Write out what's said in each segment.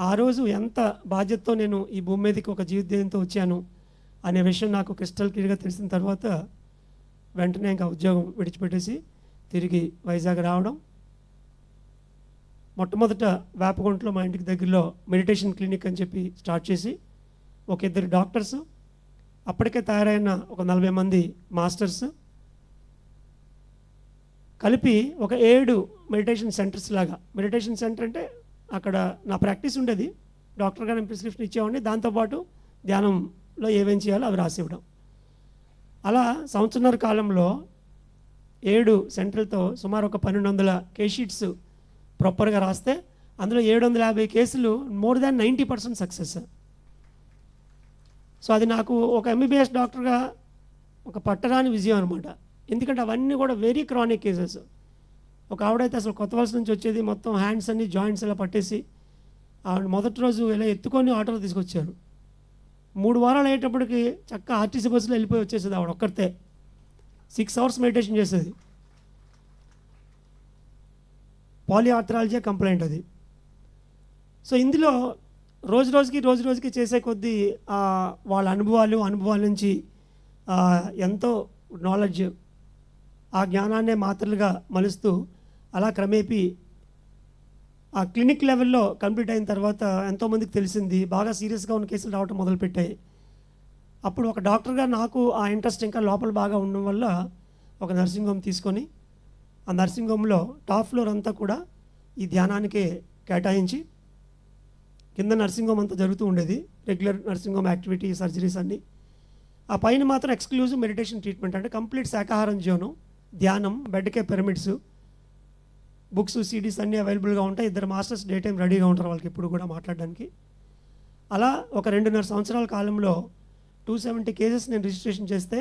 ఆ రోజు ఎంత బాధ్యతతో నేను ఈ భూమి మీదకి ఒక జీవితంతో వచ్చాను అనే విషయం నాకు క్రిస్టల్ క్లియర్గా తెలిసిన తర్వాత వెంటనే ఇంకా ఉద్యోగం విడిచిపెట్టేసి తిరిగి వైజాగ్ రావడం. మొట్టమొదట వేపగుంటలో మా ఇంటికి దగ్గరలో మెడిటేషన్ క్లినిక్ అని చెప్పి స్టార్ట్ చేసి ఒక ఇద్దరు డాక్టర్స్ అప్పటికే తయారైన ఒక నలభై మంది మాస్టర్స్ కలిపి ఒక ఏడు మెడిటేషన్ సెంటర్స్ లాగా. మెడిటేషన్ సెంటర్ అంటే అక్కడ నా ప్రాక్టీస్ ఉండేది. డాక్టర్ గారు ప్రిస్క్రిప్షన్ ఇచ్చేవాడిని. దాంతోపాటు ధ్యానంలో ఏమేం చేయాలో అవి రాసివ్వడం అలా సంవత్సరన్నర కాలంలో ఏడు సెంటర్లతో సుమారు ఒక పన్నెండు వందల కేషీట్స్ ప్రాపర్గా రాస్తే అందులో ఏడు వందల యాభై కేసులు more than ninety percent success. So అది నాకు ఒక ఎంబీబీఎస్ డాక్టర్గా ఒక పట్టరాని విజయం అనమాట ఎందుకంటే అవన్నీ కూడా వెరీ క్రానిక్ కేసెస్. ఒక ఆవిడైతే అసలు కొత్త వలస నుంచి వచ్చేది. మొత్తం హ్యాండ్స్ అన్ని జాయింట్స్ ఇలా పట్టేసి ఆవిడ మొదటి రోజు ఇలా ఎత్తుకొని ఆటోలో తీసుకొచ్చారు. మూడు వారాలు అయ్యేటప్పటికి చక్క ఆర్టీసీ బస్సులో వెళ్ళిపోయి వచ్చేసేది ఆవిడ ఒక్కరితే. సిక్స్ అవర్స్ మెడిటేషన్ చేసేది. పాలిఆర్థరాలజీ కంప్లైంట్ అది. సో ఇందులో రోజు రోజుకి రోజు రోజుకి చేసే కొద్దీ వాళ్ళ అనుభవాలు అనుభవాల నుంచి ఎంతో నాలెడ్జ్ ఆ జ్ఞానాన్నే మాత్రలుగా మలుస్తూ అలా క్రమేపీ ఆ క్లినిక్ లెవెల్లో కంప్లీట్ అయిన తర్వాత ఎంతోమందికి తెలిసింది బాగా సీరియస్గా ఉన్న కేసులు రావటం మొదలుపెట్టాయి. అప్పుడు ఒక డాక్టర్గా నాకు ఆ ఇంట్రెస్ట్ ఇంకా లోపల బాగా ఉండడం వల్ల ఒక నర్సింగ్ హోమ్ తీసుకొని ఆ నర్సింగ్ హోమ్లో టాప్ ఫ్లోర్ అంతా కూడా ఈ ధ్యానానికే కేటాయించి కింద నర్సింగ్ హోమ్ అంతా జరుగుతూ ఉండేది. Regular nursing home activity surgeries అన్నీ. ఆ పైన మాత్రం ఎక్స్క్లూజివ్ మెడిటేషన్ ట్రీట్మెంట్ అంటే కంప్లీట్ శాకాహారం జోను ధ్యానం బెడ్కే పిరమిడ్స్ బుక్స్ సిడీస్ అన్నీ అవైలబుల్గా ఉంటాయి. ఇద్దరు మాస్టర్స్ డే టైం రెడీగా ఉంటారు వాళ్ళకి ఇప్పుడు కూడా మాట్లాడడానికి. అలా ఒక రెండున్నర సంవత్సరాల కాలంలో టూ సెవెంటీ కేసెస్ నేను రిజిస్ట్రేషన్ చేస్తే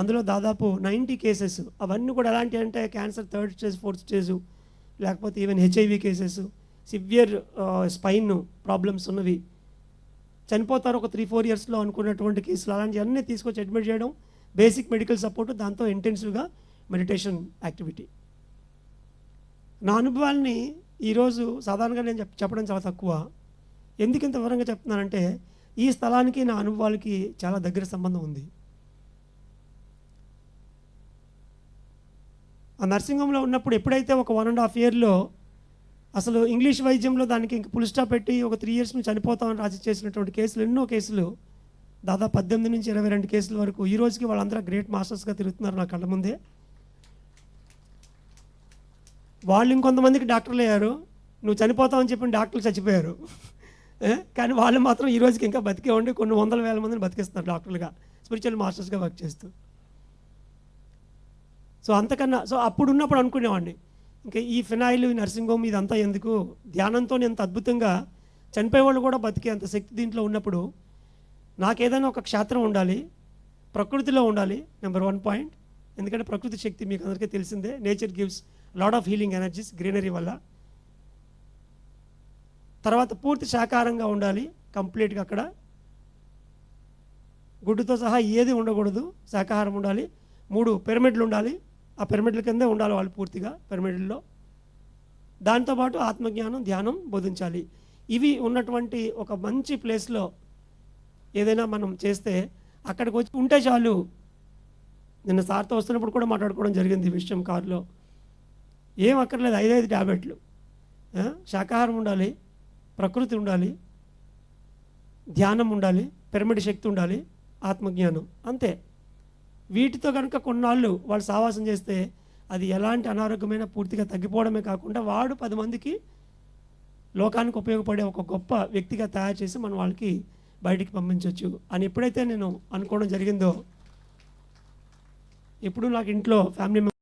అందులో దాదాపు నైంటీ కేసెస్ అవన్నీ కూడా ఎలాంటి అంటే cancer third stage fourth stage లేకపోతే even HIV cases severe spine problems ఉన్నవి. చనిపోతారు ఒక త్రీ ఫోర్ ఇయర్స్లో అనుకున్నటువంటి కేసులు. అలాంటివన్నీ తీసుకొచ్చి అడ్మిట్ చేయడం బేసిక్ మెడికల్ సపోర్ట్ దాంతో ఇంటెన్సివ్గా మెడిటేషన్ యాక్టివిటీ. నా అనుభవాల్ని ఈరోజు సాధారణంగా నేను చెప్ చెప్పడం చాలా తక్కువ. ఎందుకు ఇంత వివరంగా చెప్తున్నానంటే ఈ స్థలానికి నా అనుభవాలకి చాలా దగ్గర సంబంధం ఉంది. ఆ నర్సింగ్ హోమ్లో ఉన్నప్పుడు ఎప్పుడైతే ఒక వన్ అండ్ హాఫ్ ఇయర్లో అసలు ఇంగ్లీష్ వైద్యంలో దానికి ఇంక పులిస్టా పెట్టి ఒక త్రీ ఇయర్స్ నుంచి చనిపోతామని రాసి చేసినటువంటి కేసులు ఎన్నో కేసులు దాదాపు పద్దెనిమిది నుంచి ఇరవై రెండు కేసుల వరకు ఈ రోజుకి వాళ్ళందరూ గ్రేట్ మాస్టర్స్గా తిరుగుతున్నారు నా కళ్ళ ముందే. వాళ్ళు ఇంకొంతమందికి డాక్టర్లు అయ్యారు. నువ్వు చనిపోతావని చెప్పిన డాక్టర్లు చచ్చిపోయారు. కానీ వాళ్ళు మాత్రం ఈ రోజుకి ఇంకా బతికే ఉండి కొన్ని వందల వేల మందిని బతికిస్తున్నారు డాక్టర్లుగా స్పిరిచువల్ మాస్టర్స్గా వర్క్ చేస్తూ. సో అంతకన్నా సో అప్పుడు ఉన్నప్పుడు అనుకునేవాడిని ఇంకా ఈ ఫినాయిల్ ఈ నర్సింగ్ హోమ్ ఇదంతా ఎందుకు? ధ్యానంతో ఎంత అద్భుతంగా చనిపోయే వాళ్ళు కూడా బతికే అంత శక్తి దీంట్లో ఉన్నప్పుడు నాకేదైనా ఒక క్షేత్రం ఉండాలి ప్రకృతిలో ఉండాలి నెంబర్ వన్ పాయింట్. ఎందుకంటే ప్రకృతి శక్తి మీకు అందరికీ తెలిసిందే. Nature gives lot of healing energies greenery వల్ల. తర్వాత పూర్తి శాకాహారంగా ఉండాలి కంప్లీట్గా అక్కడ. గుడ్డుతో సహా ఏది ఉండకూడదు శాకాహారం ఉండాలి. మూడు పిరమిడ్లు ఉండాలి. ఆ పిరమిడ్ల కిందే ఉండాలి వాళ్ళు పూర్తిగా పిరమిడ్లో దాంతోపాటు ఆత్మజ్ఞానం ధ్యానం బోధించాలి. ఇవి ఉన్నటువంటి ఒక మంచి ప్లేస్లో ఏదైనా మనం చేస్తే అక్కడికి వచ్చి ఉంటే చాలు. నిన్న సార్తో వస్తున్నప్పుడు కూడా మాట్లాడుకోవడం జరిగింది ఈ విషయం కారులో. ఏం అక్కర్లేదు ఐదైదు ట్యాబ్లెట్లు శాకాహారం ఉండాలి ప్రకృతి ఉండాలి ధ్యానం ఉండాలి పిరమిడ్ శక్తి ఉండాలి ఆత్మజ్ఞానం. అంతే. వీటితో కనుక కొన్నాళ్ళు వాళ్ళు సావాసం చేస్తే అది ఎలాంటి అనారోగ్యమైన పూర్తిగా తగ్గిపోవడమే కాకుండా వాడు పది మందికి లోకానికి ఉపయోగపడే ఒక గొప్ప వ్యక్తిగా తయారు చేసి మనం వాళ్ళకి బయటికి పంపించవచ్చు అని ఎప్పుడైతే నేను అనుకోవడం జరిగిందో ఎప్పుడు నాకు ఇంట్లో ఫ్యామిలీ